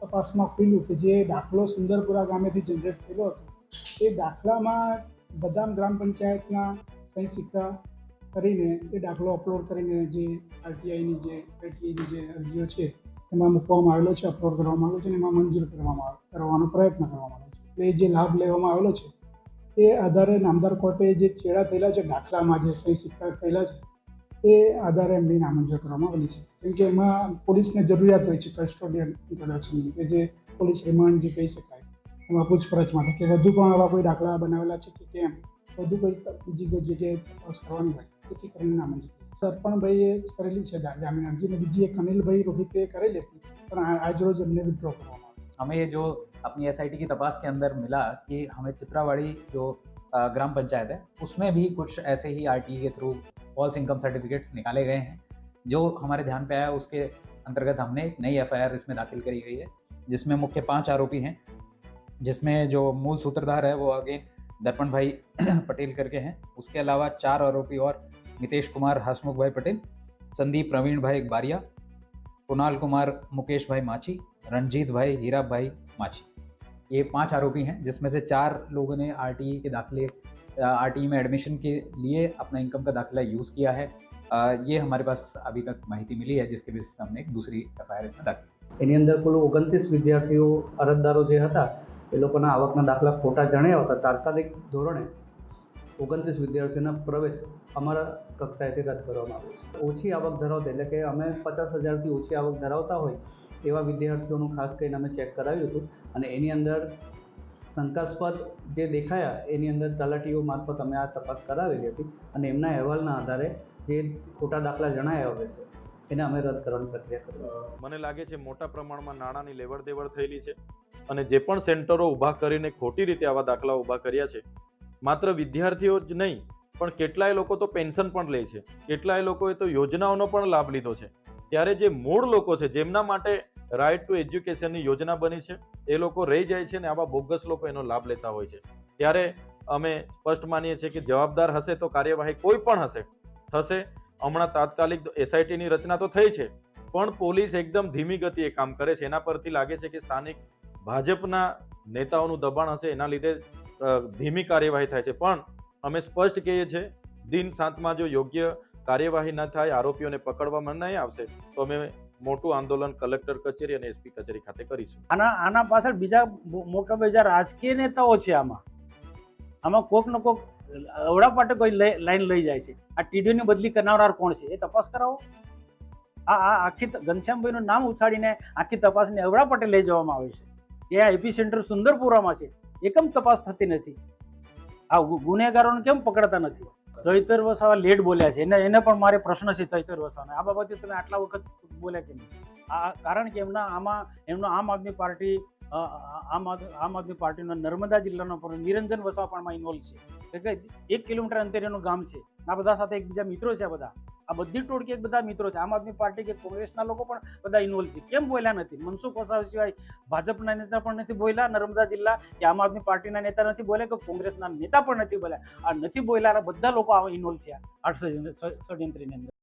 તપાસમાં ખુલ્યું કે જે દાખલો સુંદરપુરા ગામેથી જનરેટ થયેલો હતો, એ દાખલામાં બદામ ગ્રામ પંચાયતના સહી સિક્કા કરીને એ દાખલો અપલોડ કરીને જે આરટીઆઈની જે આરટીઆઈની જે અરજીઓ છે, એમાં મૂકવામાં આવેલો છે અપલોડ કરવામાં આવેલો છે અને એમાં મંજૂર કરવામાં આવે કરવાનો પ્રયત્ન કરવામાં આવે છે. એટલે એ જે લાભ લેવામાં આવેલો છે, એ આધારે નામદાર કોર્ટે જે ચેડા થયેલા છે, દાખલામાં જે સહી સિક્કા થયેલા છે એ આધારે એમની નામંજૂર કરવામાં આવેલી છે કેમ કે એમાં પોલીસને જરૂરિયાત હોય છે કસ્ટોડિયન ઇન્ટ્રોડક્શનની કે જે પોલીસ રિમાન્ડ જે કહી શકાય એમાં પૂછપરછ માટે કે વધુ પણ આવા કોઈ દાખલા બનાવેલા છે કે કેમ વધુ કોઈ બીજી કોઈ જગ્યાએ તપાસ કરવાની હોય તેથી કરીને નામંજૂર સરપણભાઈએ કરેલી છે જા- જામીન અરજી અને બીજી એક અનિલભાઈ રોહિતે કરેલી હતી પણ આ- આજ રોજ એમને વિડ્રો કરવામાં આવી हमें ये जो अपनी एस की तपास के अंदर मिला कि हमें चित्रावाड़ी जो अ, ग्राम पंचायत है उसमें भी कुछ ऐसे ही आर के थ्रू फॉल्स इनकम सर्टिफिकेट्स निकाले गए हैं। जो हमारे ध्यान पे आया, उसके अंतर्गत हमने एक नई एफआईआर इसमें दाखिल करी गई है, जिसमें मुख्य पाँच आरोपी हैं, जिसमें जो मूल सूत्रधार है, वो अगेन दर्पण भाई पटेल करके हैं। उसके अलावा चार आरोपी और नितेश कुमार, हसमुख भाई पटेल, संदीप प्रवीण भाई बारिया, कुणाल कुमार, मुकेश भाई माछी रणजीत भाई, हीरा भाई माछी ये पाँच आरोपी हैं, जिसमें से चार लोगों ने आरटीई के दाखिले आर में एडमिशन के लिए अपना इनकम का दाखिला यूज़ किया है अ, ये हमारे पास अभी तक माहिती मिली है जिसके बेसिस पे हमने एक दूसरी एफ इसमें दाखिल की। એની અંદર કુલ ઓગણત્રીસ વિદ્યાર્થીઓ અરજદારો જે હતા એ લોકોના આવકના દાખલા ખોટા જણાવ્યા હતા તાત્કાલિક ધોરણે ઓગણત્રીસ વિદ્યાર્થીઓના પ્રવેશ અમારા કક્ષાએથી રદ કરવામાં આવ્યો છે ઓછી આવક ધરાવતા એટલે કે અમે પચાસ હજારથી ઓછી આવક ધરાવતા હોય એવા વિદ્યાર્થીઓનું ખાસ કરીને અમે ચેક કરાવ્યું હતું અને એની અંદર શંકાસ્પદ જે દેખાયા, એની અંદર તલાટીઓ મારફત અમે આ તપાસ કરાવેલી હતી અને એમના અહેવાલના આધારે જે ખોટા દાખલા જણાયા આવે છે, એને અમે રદ કરવાની પ્રક્રિયા કરી. મને લાગે છે મોટા પ્રમાણમાં નાણાંની લેવડ દેવડ થયેલી છે અને જે પણ સેન્ટરો ઊભા કરીને ખોટી રીતે આવા દાખલા ઊભા કર્યા છે, માત્ર વિદ્યાર્થીઓ જ નહીં, પણ કેટલાય લોકો તો પેન્શન પણ લે છે. કેટલાય લોકોએ તો યોજનાઓનો પણ લાભ લીધો છે. ત્યારે જે મૂળ લોકો છે, જેમના માટે રાઇટ ટુ એજ્યુકેશનની યોજના બની છે. એ લોકો રહી જાય છે ને આવા બોગસ લોકો એનો લાભ લેતા હોય છે. ત્યારે અમે સ્પષ્ટ માનીએ છીએ કે જવાબદાર હશે તો કાર્યવાહી કોઈ પણ હશે, થશે. હમણાં તાત્કાલિક એસઆઈટીની રચના તો થઈ છે, પણ પોલીસ એકદમ ધીમી ગતિએ કામ કરે છે. એના પરથી લાગે છે કે સ્થાનિક ભાજપના નેતાઓનું દબાણ હશે, એના લીધે ધીમી કાર્યવાહી થાય છે. પણ અમે સ્પષ્ટ કહીએ છીએ, દિન સાતમાં જો યોગ્ય કાર્યવાહી ન થાય, આરોપીઓને પકડવામાં નહીં આવશે, તો અમે મોટું આંદોલન કલેક્ટર કચેરી અને એસપી કચેરી ખાતે કરીશું. આના આના પાછળ બીજા મોટા બીજા રાજકીય નેતાઓ છે આમાં આમાં કોક ને કોક અવડા માટે કોઈ લઈ- લાઈન લઈ જાય છે. આ ટીડીઓની બદલી કરનાર કોણ છે? એ તપાસ કરાવો. આ આ આખી ઘનશ્યામભાઈનું નામ ઉછાળીને આખી તપાસને અવડા પાટે લઈ જવામાં આવે છે. ત્યાં એપી સેન્ટર સુંદરપુરામાં છે. એકમ તપાસ થતી નથી. આ ગુનેગારોને કેમ પકડતા નથી? ચૈતર વસાવા લેટ બોલ્યા છે. એને એને પણ મારે પ્રશ્ન છે ચૈતર વસાવાને. આ બાબતે તમે આટલા વખત બોલ્યા કે નહીં? આ કારણ કે એમના આમાં, એમનો આમ આદમી પાર્ટી આમ આમ આદમી પાર્ટીનો નર્મદા જિલ્લાનો પણ નિરંજન વસાવા પણ ઇન્વોલ્વ છે. એક કિલોમીટર અંતરેનું ગામ છે. આ બધા સાથે એકબીજા મિત્રો છે આ બધા. આ બધી ટોળકી એક બધા મિત્રો છે. આમ આદમી પાર્ટી કે કોંગ્રેસના લોકો પણ બધા ઇન્વોલ્વ છે. કેમ બોલ્યા નથી? મનસુખ વસાવા સિવાય ભાજપના નેતા પણ નથી બોલ્યા, નર્મદા જિલ્લા કે આમ આદમી પાર્ટીના નેતા નથી બોલ્યા કે કોંગ્રેસના નેતા પણ નથી બોલ્યા. આ નથી બોલ્યા બધા લોકો ઇન્વોલ્વ છે. આ ષડયંત્રની અંદર.